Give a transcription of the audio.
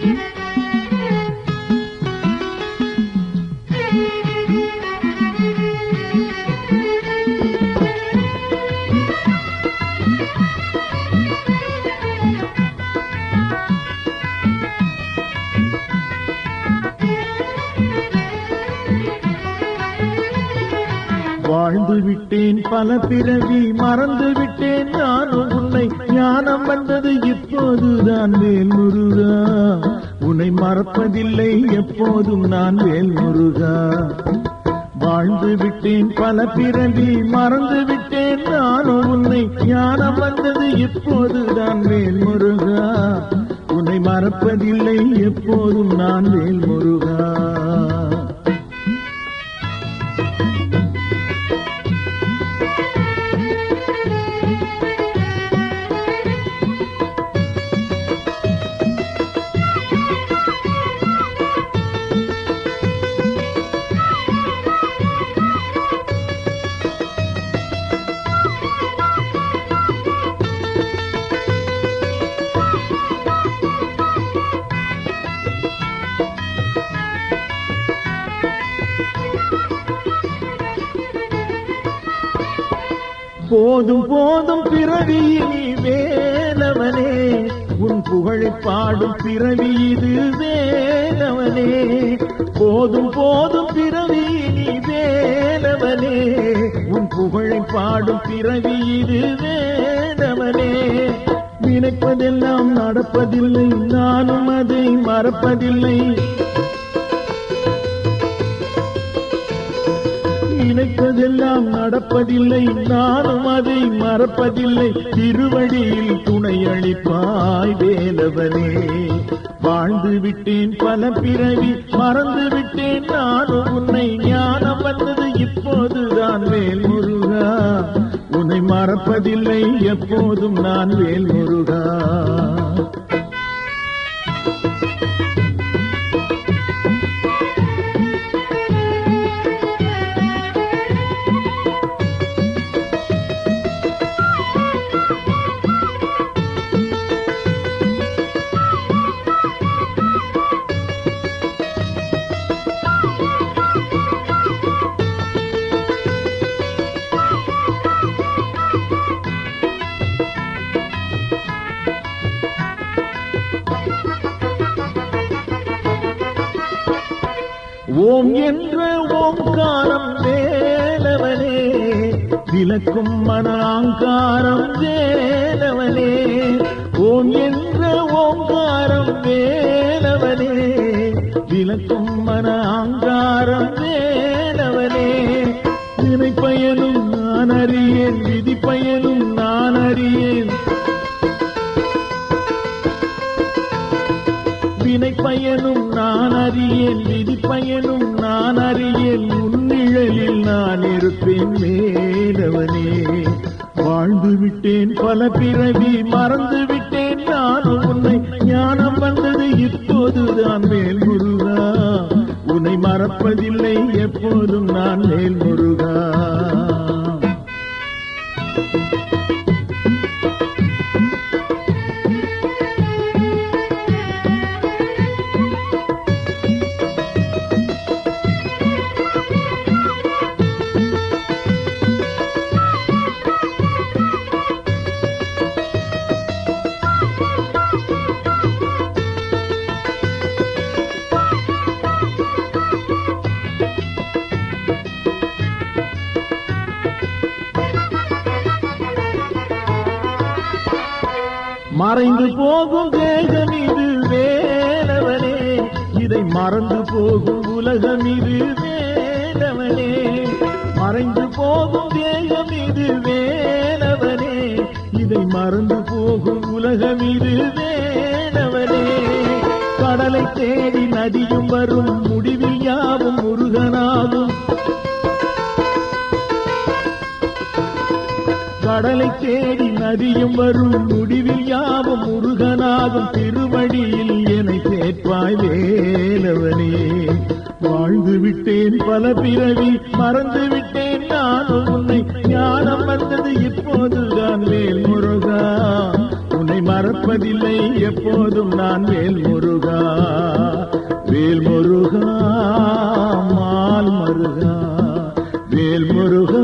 Mm-hmm. வாழ்ந்து விட்டேன் பல பிறவி மறந்து விட்டேன் நானும் உன்னை ஞானம் வந்தது இப்போதுதான் வேல் முருகா உன்னை மறப்பதில்லை எப்போதும் நான் வேல் முருகா வாழ்ந்து விட்டேன் பல பிறவி மறந்து விட்டேன் நானும் உன்னை ஞானம் வந்தது இப்போதுதான் வேல் முருகா உன்னை மறப்பதில்லை எப்போதும் நான் வேல் முருகா போதும் போதும் பிறவி நீ வேலவனே உன் புகழை பாடும் பிறவி இது வேலவனே போதும் போதும் பிறவி நீ வேலவனே உன் புகழை பாடும் பிறவி இது வேலவனே நினைப்பதெல்லாம் நடப்பதில்லை நானும் அதை மறப்பதில்லை. நினைப்பதெல்லாம் நட மறப்பதில்லை நானும் அதை மறப்பதில்லை. திருவடியில் துணை அளிப்பாய் வேலவனே. வாழ்ந்து விட்டேன் பல பிறவி மறந்து விட்டேன். நானும் உன்னை ஞானம் வந்தது இப்போதுதான் வேல் முருகா உன்னை மறப்பதில்லை எப்போதும் நான் வேல் முருகா ஓம் என்ற ஓங்காரம் வேலவனே விளக்கும் மனாங்காரம் வேலவனே ஓம் என்ற ஓங்காரம் வேலவனே விளக்கும் மனாங்காரம் வேலவனே வினை பயனும் நான் அறியேன் விதி பயனும் நான் அறியேன் வினை பயனும் அறியேன் விதி பயனும். நான் அறியேன் உன்னிழலில் நான் இருப்பேன். மேலவனே வாழ்ந்து விட்டேன். பல பிறவி மறந்து விட்டேன். நானும் உன்னை ஞானம் வந்தது. இப்போதுதான் மேல் முருகா. உன்னை மறப்பதில்லை. எப்போதும் நான் மேல் முருகா. மறைந்து போகும் தேகம் இது வேலவனே. இதை மறந்து போகும் உலகம் இது வேலவனே. மறைந்து போகும் தேகம் இது வேலவனே. இதை மறந்து போகும் உலகம் இது வேலவனே. கடலை தேடி நதியும் வரும் முடிவில் யாவும் முருகனாகும். கடலை தேடி நதியும் வரும் முடிவில் யாவும் முருகனாகும் திருவடியில் என்னை சேர்ப்பாய் வேலவனே. வாழ்ந்து விட்டேன் பல பிறவி மறந்து விட்டேன் நான் உன்னை. ஞானம் வந்தது இப்போதுதான் வேல் முருகா உன்னை மறப்பதில்லை எப்போதும் நான் வேல் முருகா வேல் முருகா மால் மருகா. வேல் முருகா